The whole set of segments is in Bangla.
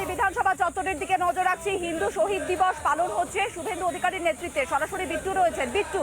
সরাসরি বিধানসভা চত্বরের দিকে নজর রাখছি। হিন্দু শহীদ দিবস পালন হচ্ছে শুভেন্দু অধিকারীর নেতৃত্বে। সরাসরি বিট্টু রয়েছেন। বিট্টু।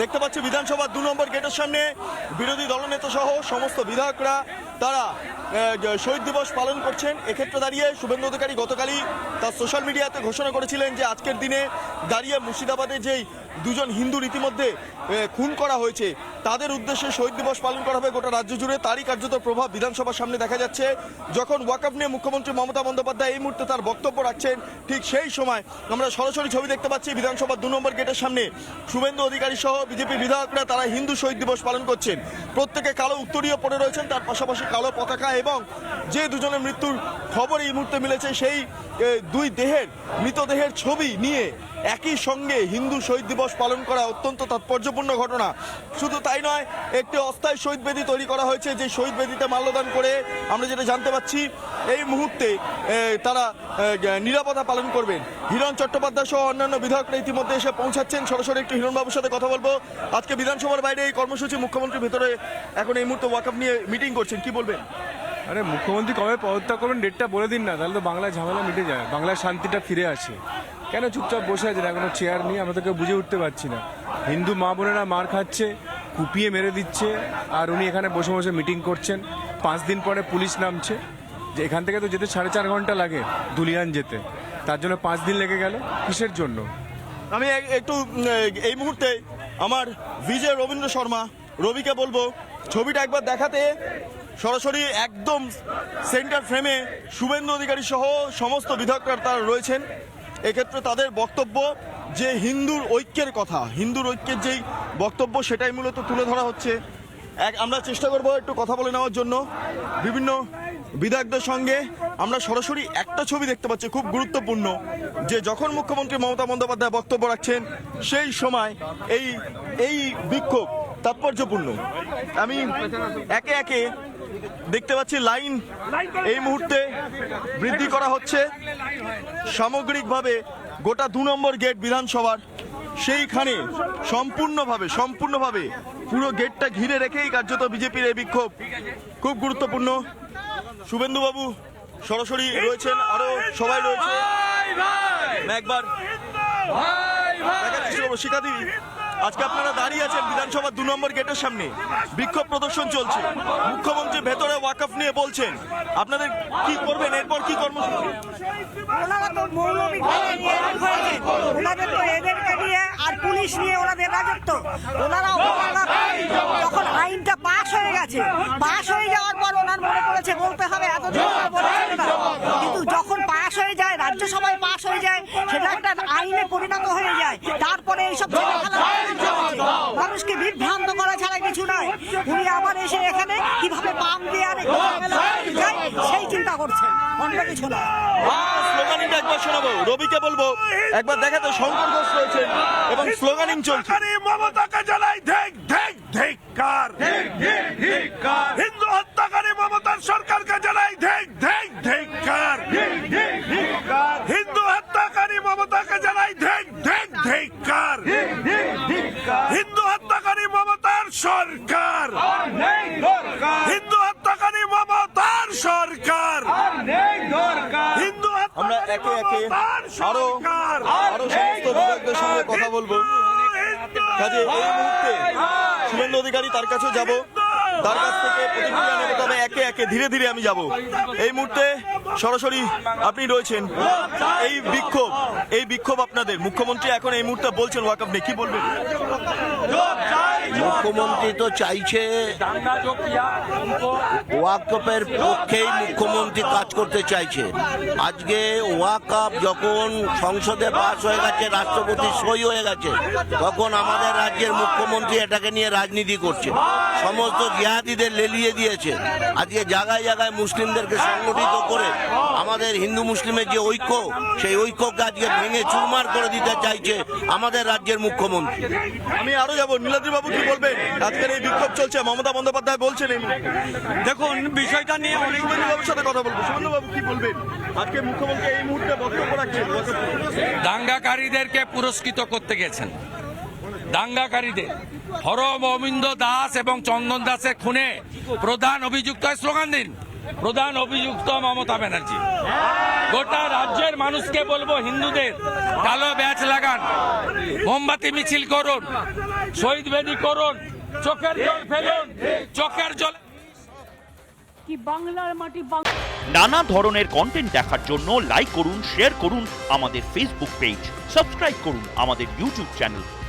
দেখতে পাচ্ছি বিধানসভার দু নম্বর গেটের সামনে বিরোধী দলনেতা সহ সমস্ত বিধায়করা তারা শহীদ দিবস পালন করছেন, এক্ষেত্রে দাঁড়িয়ে শুভেন্দু অধিকারী গতকালই তার সোশ্যাল মিডিয়াতে ঘোষণা করেছিলেন যে আজকের দিনে দাঁড়িয়ে মুর্শিদাবাদে যেই দুজন হিন্দু ইতিমধ্যে খুন করা হয়েছে, তাদের উদ্দেশ্যে শহীদ দিবস পালন করা হবে গোটা রাজ্য জুড়ে। তারই কার্যত প্রভাব বিধানসভার সামনে দেখা যাচ্ছে। যখন ওয়াকআপ নিয়ে মুখ্যমন্ত্রী মমতা বন্দ্যোপাধ্যায় এই মুহূর্তে তার বক্তব্য রাখছেন, ঠিক সেই সময় আমরা সরাসরি ছবি দেখতে পাচ্ছি বিধানসভার দু নম্বর গেটের সামনে। শুভেন্দু অধিকারী সহ বিজেপি বিধায়করা তারা হিন্দু শহীদ দিবস পালন করছেন। প্রত্যেকে কালো উত্তরীয় পড়ে রয়েছেন, তার পাশাপাশি কালো পতাকা এবং যে দুজনের মৃত্যুর খবর এই মুহূর্তে মিলেছে সেই দুই দেহের মৃতদেহের ছবি নিয়ে একই সঙ্গে হিন্দু শহীদ দিবস পালন করা অত্যন্ত তাৎপর্যপূর্ণ ঘটনা। শুধু তাই নয় একটি অস্থায়ী শহীদ বেদি তৈরি করা হয়েছে যে শহীদ বেদিতে মাল্যদান করে আমরা যেটা জানতে পাচ্ছি এই মুহূর্তে তারা এ, নিরাপত্তা পালন করবেন। হিরণ চট্টোপাধ্যায় সহ অন্যান্য বিধায়করা ইতিমধ্যে এসে পৌঁছাচ্ছেন। সরাসরি একটু হিরণবাবুর সাথে কথা বলব। আজকে বিধানসভার বাইরে এই কর্মসূচি মুখ্যমন্ত্রী ভেতরে এখন এই মুহূর্তে ওয়াকআপ নিয়ে মিটিং করছেন। কি বলবেন? আরে মুখ্যমন্ত্রী কবে পদত্যাগ করবেন ডেটটা বলে দিন না, তাহলে তো বাংলায় ঝামেলা মিটে যায়। বাংলার শান্তিটা ফিরে আসে। কেন চুপচাপ বসে আছে? না কোনো চেয়ার নিয়ে আমরা তোকে বুঝে উঠতে পারছি না। হিন্দু মা বোনেরা মার খাচ্ছে, কুপিয়ে মেরে দিচ্ছে, আর উনি এখানে বসে বসে মিটিং করছেন। পাঁচ দিন পরে পুলিশ নামছে। যে এখান থেকে তো যেতে সাড়ে চার ঘণ্টা লাগে দুলিয়ান যেতে। তার জন্য পাঁচ দিন লেগে গেল। কিসের জন্য? আমি একটু এই মুহূর্তে আমার বিজয় রবীন্দ্র শর্মা রবিকে বলব, ছবিটা একবার দেখাতে। সরাসরি একদম সেন্টার ফ্রেমে শুভেন্দু অধিকারী সহ সমস্ত বিধায়করা তারা রয়েছেন। এক্ষেত্রে তাদের বক্তব্য যে হিন্দুর ঐক্যের কথা, হিন্দুর ঐক্যের যেই বক্তব্য সেটাই মূলত তুলে ধরা হচ্ছে। এক, আমরা চেষ্টা করব একটু কথা বলে নেওয়ার জন্য। বিভিন্ন বিধায়কদের সঙ্গে আমরা সরাসরি একটা ছবি দেখতে পাচ্ছি, খুব গুরুত্বপূর্ণ। যে যখন মুখ্যমন্ত্রী মমতা বন্দ্যোপাধ্যায় বক্তব্য রাখছেন, সেই সময় এই এই বিক্ষোভ তাৎপর্যপূর্ণ। আমি একে একে দেখতে পাচ্ছি লাইন এই মুহূর্তে বৃদ্ধি করা হচ্ছে। সামগ্রিকভাবে গোটা দু নম্বর গেট বিধানসভার সেইখানে সম্পূর্ণভাবে সম্পূর্ণভাবে পুরো গেটটা ঘিরে রেখেই কার্যত বিজেপির এই বিক্ষোভ খুব গুরুত্বপূর্ণ। শুভেন্দুবাবু সরাসরি রয়েছেন আরও সবাই রয়েছে। একবার। শিখাদি আজকে আপনারা দাঁড়িয়ে আছেন বিধানসভার দু নম্বর গেটের সামনে। বিক্ষোভ প্রদর্শন চলছে। মুখ্যমন্ত্রী ভেতরে ওয়াকফ নিয়ে বলছেন। আপনাদের কি করবেন? এরপর কি কর্মসূচি আর পুলিশ নিয়ে ওনাদের রাজত্ব। ওনারা যখন আইনটা পাশ হয়ে গেছে, পাশ হয়ে যাওয়ার পর ওনার মনে পড়েছে, বলতে হবে এতদিন। কিন্তু যখন পাশ হয়ে যায়, রাজ্যসভায় পাশ হয়ে যায়, সেটা একটা আইনে পরিণত হয়ে যায়। তারপরে এইসব ছেলেখেলা বিভ্রান্ত করা ছাড়া কিছু নয়। উনি আবার এসে এখানে কীভাবে পাম দিয়ে আর সেই চিন্তা করছেন অন্য কিছু না স্লোগানিংটা একবার শোনাবো রবিকে বলব একবার দেখাতে শঙ্কর ঘোষ রয়েছেন এবং স্লোগানিং চলছে। মমতাকে জানাই ধিক ধিক ধিক্কার হিন্দু হত্যাকারী মমতার সরকারকে জানাই ধিক ধিক ধিক্কার একে একে আরও আরও সমস্ত বিভাগদের সঙ্গে কথা বলব। কাজে এই মুহূর্তে শুভেন্দু অধিকারী তার কাছে যাব। তবে একে একে ধীরে ধীরে আমি যাব। এই মুহূর্তে সরাসরি আপনি রয়েছেন এই বিক্ষোভ এই বিক্ষোভ আপনাদের। মুখ্যমন্ত্রী এখন এই মুহূর্তে বলছেন ওয়াকআপ কি বলবেন? মুখ্যমন্ত্রী তো চাইছে ওয়াকফের পক্ষেই মুখ্যমন্ত্রী কাজ করতে চাইছে। আজকে ওয়াকফ যখন সংসদে পাস হয়ে গেছে, রাষ্ট্রপতি সই হয়ে গেছে, তখন আমাদের রাজ্যের মুখ্যমন্ত্রী এটাকে নিয়ে রাজনীতি করছে। সমস্ত জিহাদিদের লেলিয়ে দিয়েছে। আজকে জায়গায় জায়গায় মুসলিমদেরকে সংগঠিত করে আমাদের হিন্দু মুসলিমের যে ঐক্য সেই ঐক্যকে আজকে ভেঙে চুরমার করে দিতে চাইছে আমাদের রাজ্যের মুখ্যমন্ত্রী। আমি আরও যাব। নীলাদ্রি বাবু কি বলবেন? আজকের এই বিক্ষোভ চলছে। মমতা বন্দ্যোপাধ্যায় বলছেন দেখুন বিষয়টা নিয়ে অনেক বাবুর সাথে কথা বলব। বাবু কি বলবেন? আজকে মুখ্যমন্ত্রী এই মুহূর্তে বক্তব্য রাখছেন। দাঙ্গাকারীদেরকে পুরস্কৃত করতে গেছেন। দাঙ্গাকারীদের। হরম অমিন্দ দাস এবং চন্দন দাসের খুনে প্রধান অভিযুক্ত স্লোগান দিন। প্রধান অভিযুক্ত মমতা ব্যানার্জি। গোটা রাজ্যের মানুষকে বলব হিন্দুদের কালো ব্যাচ লাগান। মোমবাতি মিছিল করুন শহীদ বেদি করুন চোখের জল ফেলুন চোখের জল কি বাংলার মাটি নানা ধরনের কন্টেন্ট দেখার জন্য লাইক করুন শেয়ার করুন আমাদের ফেসবুক পেজ সাবস্ক্রাইব করুন আমাদের ইউটিউব চ্যানেল